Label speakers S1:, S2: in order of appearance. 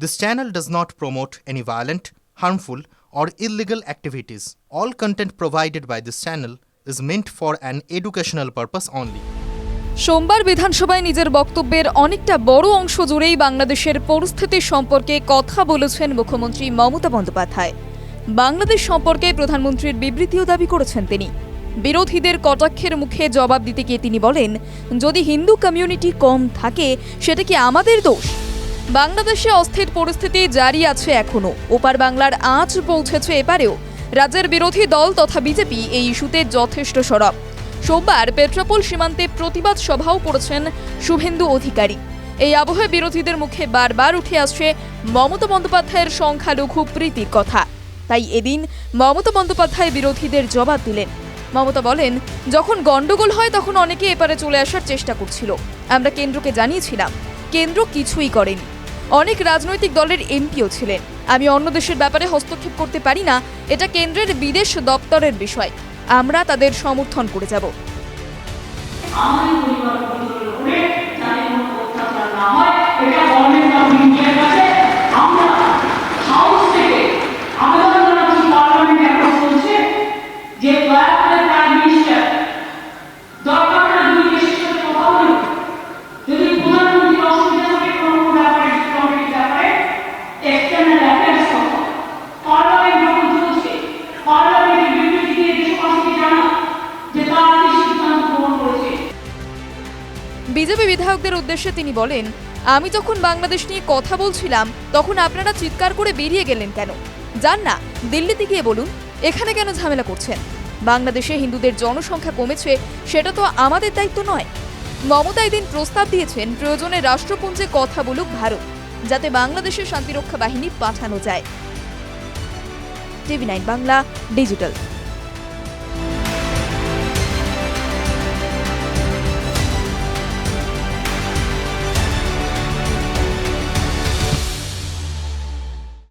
S1: This channel does not promote any violent, harmful, or illegal activities. All content provided by this channel is meant for an educational purpose only.
S2: সোমবার বিধানসভায় নিজের বক্তব্যের অনেকটা বড় অংশ জুড়েই বাংলাদেশের পরিস্থিতি সম্পর্কে কথা বলেছেন মুখ্যমন্ত্রী মমতা বন্দ্যোপাধ্যায় বাংলাদেশ সম্পর্কে প্রধানমন্ত্রীর বিবৃতিও দাবি করেছেন তিনি বিরোধীদের কটাক্ষের মুখে জবাব দিতে গিয়ে তিনি বলেন যদি হিন্দু কমিউনিটি কম থাকে সেটা কি আমাদের দোষ বাংলাদেশে অস্থির পরিস্থিতি জারি আছে এখনও ওপার বাংলার আঁচ পৌঁছেছে এপারেও রাজ্যের বিরোধী দল তথা বিজেপি এই ইস্যুতে যথেষ্ট সরব। সোমবার পেট্রাপোল সীমান্তে প্রতিবাদ সভাও করেছেন শুভেন্দু অধিকারী। এই আবহে বিরোধীদের মুখে বারবার উঠে আসছে মমতা বন্দ্যোপাধ্যায়ের সংখ্যালঘু প্রীতির কথা। তাই এদিন মমতা বন্দ্যোপাধ্যায় বিরোধীদের জবাব দিলেন। মমতা বলেন, যখন গন্ডগোল হয় তখন অনেকে এপারে চলে আসার চেষ্টা করছিল। আমরা কেন্দ্রকে জানিয়েছিলাম। কেন্দ্র কিছুই করেনি। অনেক রাজনৈতিক দলের এমপিও ছিলেন। আমি অন্য দেশের ব্যাপারে হস্তক্ষেপ করতে পারি না, এটা কেন্দ্রের বিদেশ দপ্তরের বিষয়। আমরা তাদের সমর্থন করে যাব। বিজেপি বিধায়কদের উদ্দেশ্যে তিনি বলেন, আমি যখন বাংলাদেশ নিয়ে কথা বলছিলাম, তখন আপনারা চিৎকার করে বেরিয়ে গেলেন কেন? যান না, দিল্লিতে গিয়ে বলুন, এখানে কেন ঝামেলা করছেন? বাংলাদেশে হিন্দুদের জনসংখ্যা কমেছে, সেটা তো আমাদের দায়িত্ব নয়। মমতা এদিন প্রস্তাব দিয়েছেন, প্রয়োজনে রাষ্ট্রপুঞ্জে কথা বলুক ভারত, যাতে বাংলাদেশের শান্তিরক্ষা বাহিনী পাঠানো যায়। TV nine Bangla, digital.